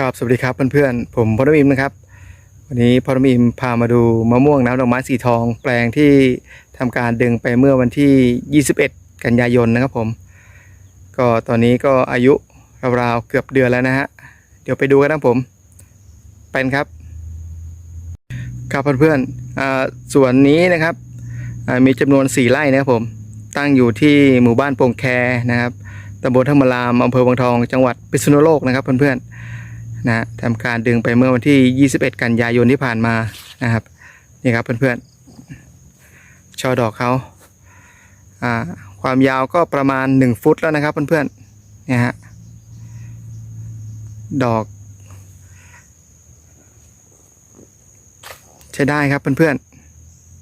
ครับสวัสดีครับเพื่อนๆผมพรมิมนะครับ วันนี้พรมิมพามาดูมะม่วงน้ำดอกไม้สีทอง แปลงที่ทำการดึงไปเมื่อวันที่ 21 กันยายนนะครับผม ก็ตอนนี้ก็อายุราวๆเกือบเดือนแล้วนะฮะเดี๋ยวไปดูกันนะผมเป็นครับ ครับเพื่อนๆอ่าส่วนนี้นะครับมีจำนวน 4 ไร่นะครับผมตั้งอยู่ที่หมู่บ้านโป่งแคนะครับตำบลธรรมรามอำเภอวังทอง จังหวัดพิษณุโลกนะครับเพื่อนๆ นะทำการดึงไปเมื่อวันที่ 21 กันยายนที่ผ่านมานะครับนี่ครับเพื่อนๆช่อดอกเขาความยาวก็ประมาณ 1 ฟุตแล้วนะครับเพื่อนๆเนี่ยฮะดอก ใช้ได้ครับเพื่อน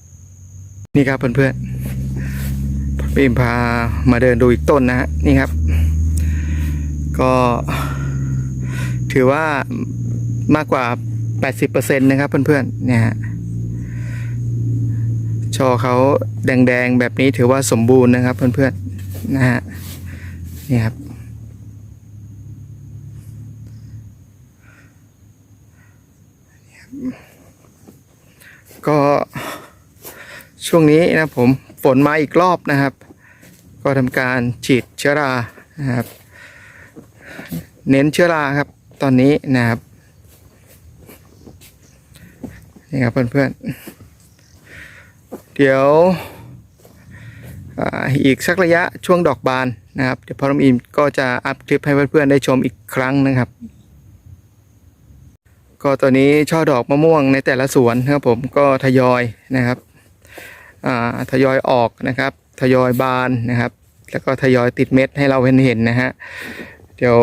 ๆนี่ครับเพื่อนๆพิมพามาเดินดูอีกต้นนะฮะนี่ครับ ก็ ถือว่ามากกว่า 80%นะครับเพื่อนๆเนี่ยฮะชอเขาแดงๆแบบนี้ถือว่าสมบูรณ์นะครับ เพื่อนๆนะฮะนี่ครับก็ช่วงนี้นะผมฝนมาอีกรอบนะครับ ก็ทำการฉีดเชื้อรานะครับ เน้นเชื้อราครับ ตอนนี้นะครับนี่ครับเพื่อนๆ เดี๋ยวอีกสักระยะช่วงดอกบานนะครับ เดี๋ยวพอรมอิมก็จะอัพคลิปให้เพื่อนๆ ได้ชมอีกครั้งนะครับ ก็ตอนนี้ช่อดอกมะม่วงในแต่ละสวนนะครับผมก็ทยอยนะครับทยอยออกนะครับทยอยบานนะครับ แล้วก็ทยอยติดเม็ดให้เราเห็นเห็นๆนะฮะเดี๋ยว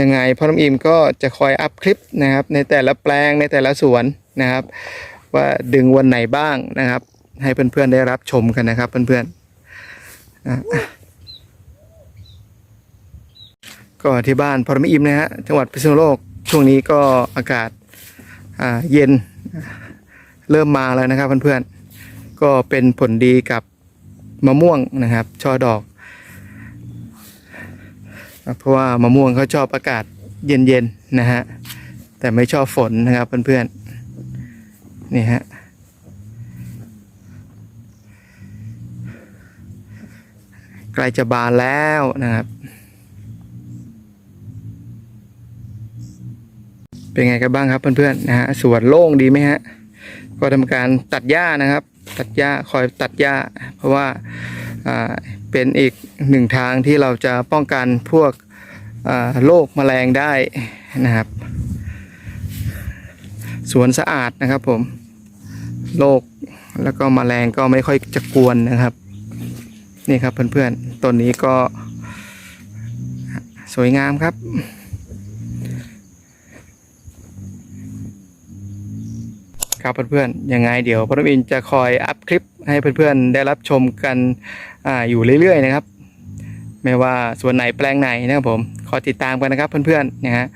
ยังไงพ่อน้ำอิมก็จะคอยอัพคลิปนะครับ ในแต่ละแปลงในแต่ละสวนนะครับ ว่าดึงวันไหนบ้างนะครับ ให้เพื่อนๆได้รับชมกันนะครับเพื่อนๆก็ที่บ้านพอน้ำอิมนะฮะจังหวัดพิษณุโลกช่วงนี้ก็อากาศเย็นเริ่มมาแล้วนะครับเพื่อนๆก็เป็นผลดีกับมะม่วงนะครับช่อดอก เพราะว่ามะม่วงเขาชอบอากาศเย็นๆนะฮะแต่ไม่ชอบฝนนะครับเพื่อนๆนี่ฮะใกล้จะบานแล้วนะครับ เป็นไงกันบ้างครับเพื่อนๆนะฮะสวนโล่งดีไหมฮะก็ทำการตัดหญ้านะครับ ตัดหญ้าคอยตัดหญ้า เพราะว่าอ่า เป็นอีกหนึ่งทางที่เราจะป้องกันพวกโรคแมลงได้นะครับ สวนสะอาดนะครับผมโรคแล้วก็แมลงก็ไม่ค่อยจะกวนนะครับ นี่ครับเพื่อนๆต้นนี้ก็สวยงามครับ ครับเพื่อนๆยังไงเดี๋ยวพรมินจะคอยอัพคลิปให้เพื่อนๆได้รับชมกันออยู่เรื่อยๆนะครับ ไม่ว่าส่วนไหนแปลงไหนนะครับผมขอติดตามกันนะครับเพื่อนๆนะฮะ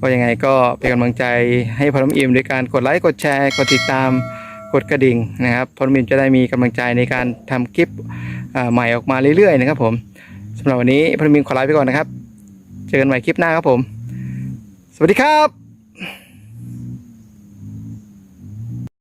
ก็ยังไงก็เป็นกำลังใจให้พรมินด้วยการกดไลค์กดแชร์กดติดตามกดกระดิ่งนะครับพรมินจะได้มีกำลังใจในการทำคลิปใหม่ออกมาเรื่อยๆนะครับผมสำหรับวันนี้พรมินขอลาไปก่อนนะครับ เจอกันใหม่คลิปหน้าครับผม สวัสดีครับ